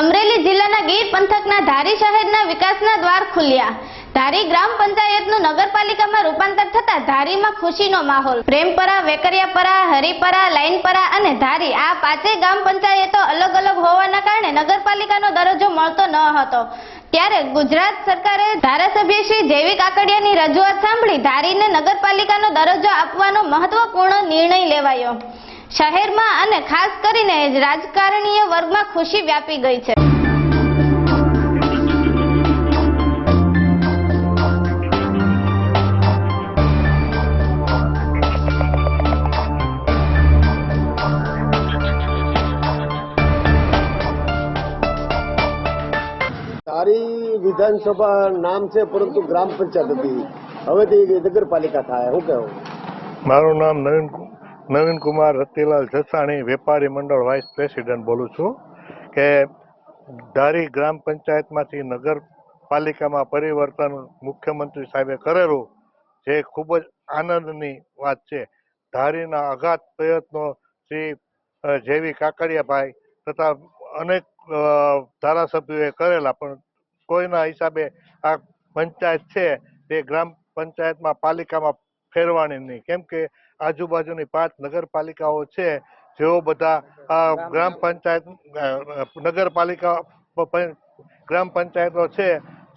અમરેલી જિલ્લાના ગીર પંથકના ધારી શહેરના વિકાસના દ્વાર ખુલ્યા. ધારી ગ્રામ પંચાયતનું નગરપાલિકામાં રૂપાંતર થતા ધારીમાં ખુશીનો માહોલ. પ્રેમપરા, વેકરિયાપરા, હરિપરા લાઈનપરા અને ધારી આ પાંચેય ગ્રામ પંચાયતો અલગ અલગ હોવાના કારણે નગરપાલિકાનો દરજ્જો મળતો ન હતો. ત્યારે ગુજરાત સરકારે ધારાસભ્ય શ્રી જૈવિક આકડિયાની રજૂઆત સાંભળી ધારીને નગરપાલિકાનો દરજ્જો આપવાનો મહત્વપૂર્ણ નિર્ણય લેવાયો. શહેરમાં અને ખાસ કરીને રાજકારણીય વર્ગમાં ખુશી વ્યાપી ગઈ છે. તારી વિધાનસભા નામ છે પરંતુ ગ્રામ પંચાયત હતી. હવે તે નગરપાલિકા થાય શું કહેવું મારું નામ નવીન કુ- નવીન કુમાર, રતિલાલ જસાણી વેપારી મંડળ વાઇસ પ્રેસિડેન્ટ બોલું છું કે ધારી ગ્રામ પંચાયતમાંથી નગરપાલિકામાં પરિવર્તન મુખ્યમંત્રી સાહેબે કરેલું જે ખૂબ જ આનંદની વાત છે. ધારીના અઘાત પ્રયત્નો શ્રી જેવી કાકડિયાભાઈ તથા અનેક ધારાસભ્યોએ કરેલા, પણ કોઈના હિસાબે આ પંચાયત છે તે ગ્રામ પંચાયતમાં પાલિકામાં ફેરવાની નહીં. કેમ કે આજુબાજુની પાંચ નગરપાલિકાઓ છે, જેઓ બધા ગ્રામ પંચાયત નગરપાલિકા ગ્રામ પંચાયતો છે,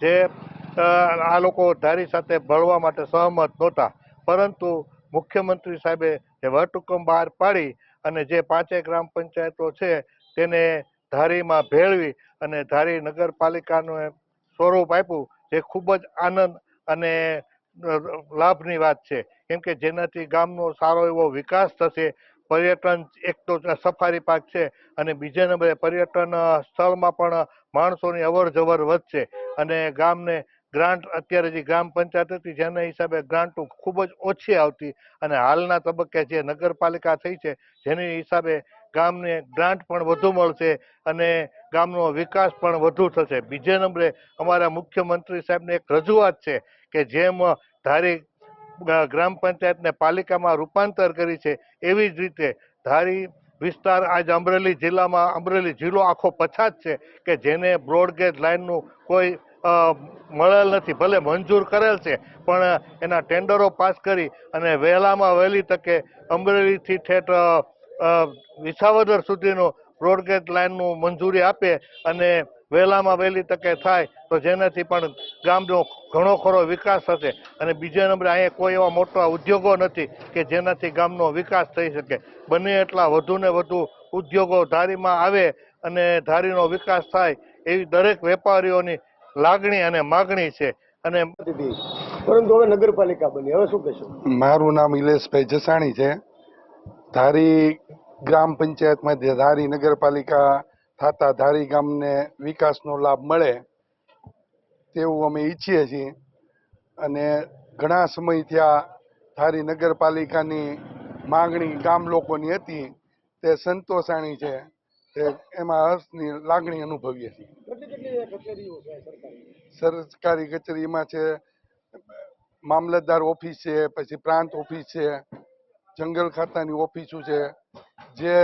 જે આ લોકો ધારી સાથે ભળવા માટે સહમત નહોતા. પરંતુ મુખ્યમંત્રી સાહેબે જે વટહુકમ બહાર પાડી અને જે પાંચેય ગ્રામ પંચાયતો છે, તેને ધારીમાં ભેળવી અને ધારી નગરપાલિકાનું સ્વરૂપ આપ્યું, જે ખૂબ જ આનંદ અને લાભની વાત છે. કેમ કે જેનાથી ગામનો સારો એવો વિકાસ થશે, પર્યટન એક તો સફારી પાર્ક છે અને બીજા નંબરે પર્યટન સ્થળમાં પણ માણસોની અવર જવર વધશે અને ગામને ગ્રાન્ટ, અત્યારે જે ગ્રામ પંચાયત હતી જેના હિસાબે ગ્રાન્ટો ખૂબ જ ઓછી આવતી અને હાલના તબક્કે જે નગરપાલિકા થઈ છે જેની હિસાબે ગામને ગ્રાન્ટ પણ વધુ મળશે અને ગામનો વિકાસ પણ વધુ થશે. બીજે નંબરે અમારા મુખ્યમંત્રી સાહેબને એક રજૂઆત છે કે જેમ ધારી ગ્રામ પંચાયતને પાલિકામાં રૂપાંતર કરી છે એવી જ રીતે ધારી વિસ્તાર આજ અમરેલી જિલ્લામાં, અમરેલી જિલ્લો આખો પછાત છે કે જેને બ્રોડગેજ લાઇનનું કોઈ મળેલ નથી, ભલે મંજૂર કરેલ છે, પણ એના ટેન્ડરો પાસ કરી અને વહેલામાં વહેલી તકે અમરેલીથી ઠેઠ વિસાવદર સુધીનું બ્રોડગેજ લાઇનનું મંજૂરી આપે અને વહેલામાં વહેલી તકે થાય તો જેનાથી પણ ગામનો ઘણો ખરો વિકાસ થશે. અને બીજા નંબરે અહીંયા કોઈ એવા મોટા ઉદ્યોગો નથી કે જેનાથી ગામનો વિકાસ થઈ શકે. બને એટલા વધુ ને વધુ ઉદ્યોગો ધારીમાં આવે અને ધારીનો વિકાસ થાય એવી દરેક વેપારીઓની લાગણી અને માગણી છે. અને પરંતુ હવે નગરપાલિકા બની. હવે શું કહેશો? મારું નામ ઇલેશભાઈ જસાણી છે. ધારી ગ્રામ પંચાયતમાં ધારી નગરપાલિકા થતા ધારી ગામને વિકાસનો લાભ મળે તેવું અમે ઈચ્છીએ છીએ. અને ઘણા સમયથી આ ધારી નગરપાલિકાની માંગણી ગામ લોકોની હતી તે સંતોષાણી છે. તે એમાં હર્ષની લાગણી અનુભવીએ છીએ. સરકારી કચેરીમાં છે મામલતદાર ઓફિસ છે પછી પ્રાંત ઓફિસ છે જંગલ ખાતાની ઓફિસો છે. જે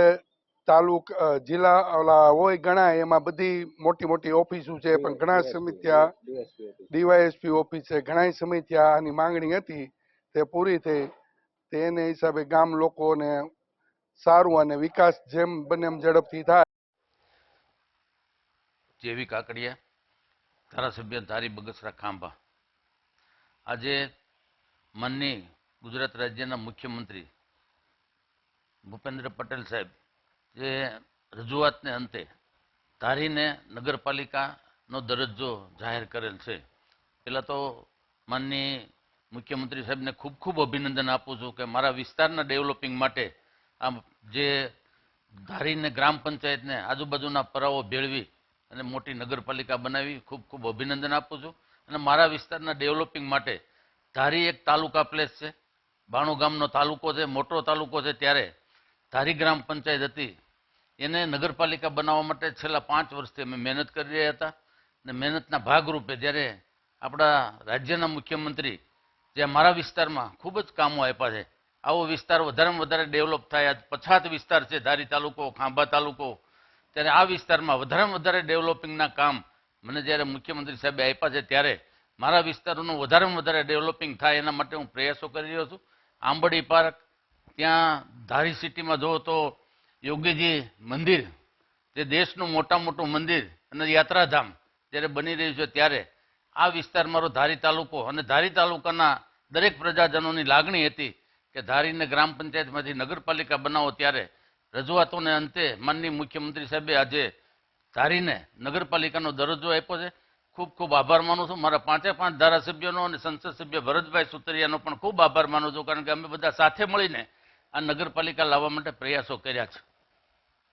તાલુક જિલ્લા ઓલા હોય ઘણા એમાં બધી મોટી મોટી ઓફિસો છે પણ ઘણા સમિત્યા ત્યાં ડીવાયએસપી ઓફિસ છે ઘણા સમિત્યા આની માંગણી હતી તે પૂરી થઈ. તેને હિસાબે ગામ લોકોને સારું અને વિકાસ જેમ બને એમ ઝડપથી થાય. જેવી કાકડિયા ધારાસભ્ય ધારી બગસરા ખાંભા. આજે માનની ગુજરાત રાજ્યના મુખ્યમંત્રી ભૂપેન્દ્ર પટેલ સાહેબ જે રજૂઆતને અંતે ધારીને નગરપાલિકાનો દરજ્જો જાહેર કરેલ છે. પહેલાં તો માનની મુખ્યમંત્રી સાહેબને ખૂબ ખૂબ અભિનંદન આપું છું કે મારા વિસ્તારના ડેવલપિંગ માટે આમ જે ધારીને ગ્રામ પંચાયતને આજુબાજુના પરાવો ભેળવી અને મોટી નગરપાલિકા બનાવી ખૂબ ખૂબ અભિનંદન આપું છું. અને મારા વિસ્તારના ડેવલપિંગ માટે ધારી એક તાલુકા પ્લેસ છે. બાણુ ગામનો તાલુકો છે, મોટો તાલુકો છે, ત્યારે ધારી ગ્રામ પંચાયત હતી. એને નગરપાલિકા બનાવવા માટે છેલ્લા પાંચ વર્ષથી અમે મહેનત કરી રહ્યા હતા. અને મહેનતના ભાગરૂપે જ્યારે આપણા રાજ્યના મુખ્યમંત્રી જે મારા વિસ્તારમાં ખૂબ જ કામો આપ્યા છે, આવો વિસ્તાર વધારેમાં વધારે ડેવલપ થાય. પછાત વિસ્તાર છે, ધારી તાલુકો, ખાંભા તાલુકો. ત્યારે આ વિસ્તારમાં વધારેમાં વધારે ડેવલપિંગના કામ મને જ્યારે મુખ્યમંત્રી સાહેબે આપ્યા છે, ત્યારે મારા વિસ્તારોનું વધારેમાં વધારે ડેવલપિંગ થાય એના માટે હું પ્રયાસો કરી રહ્યો છું. આંબડી પાર્ક, ત્યાં ધારી સિટીમાં જુઓ તો યોગીજી મંદિર, જે દેશનું મોટા મોટું મંદિર અને યાત્રાધામ જ્યારે બની રહ્યું છે ત્યારે, આ વિસ્તાર મારો ધારી તાલુકો અને ધારી તાલુકાના દરેક પ્રજાજનોની લાગણી હતી કે ધારીને ગ્રામ પંચાયતમાંથી નગરપાલિકા બનાવો ત્યારે રજૂઆતોને અંતે માનનીય મુખ્યમંત્રી સાહેબે આજે ધારીને નગરપાલિકાનો દરજ્જો આપ્યો છે. ખૂબ ખૂબ આભાર માનું છું. મારા પાંચે પાંચ ધારાસભ્યોનો અને સંસદ સભ્ય ભરતભાઈ સુતરિયાનો પણ ખૂબ આભાર માનું છું, કારણ કે અમે બધા સાથે મળીને આ નગરપાલિકા લાવવા માટે પ્રયાસો કર્યા છે.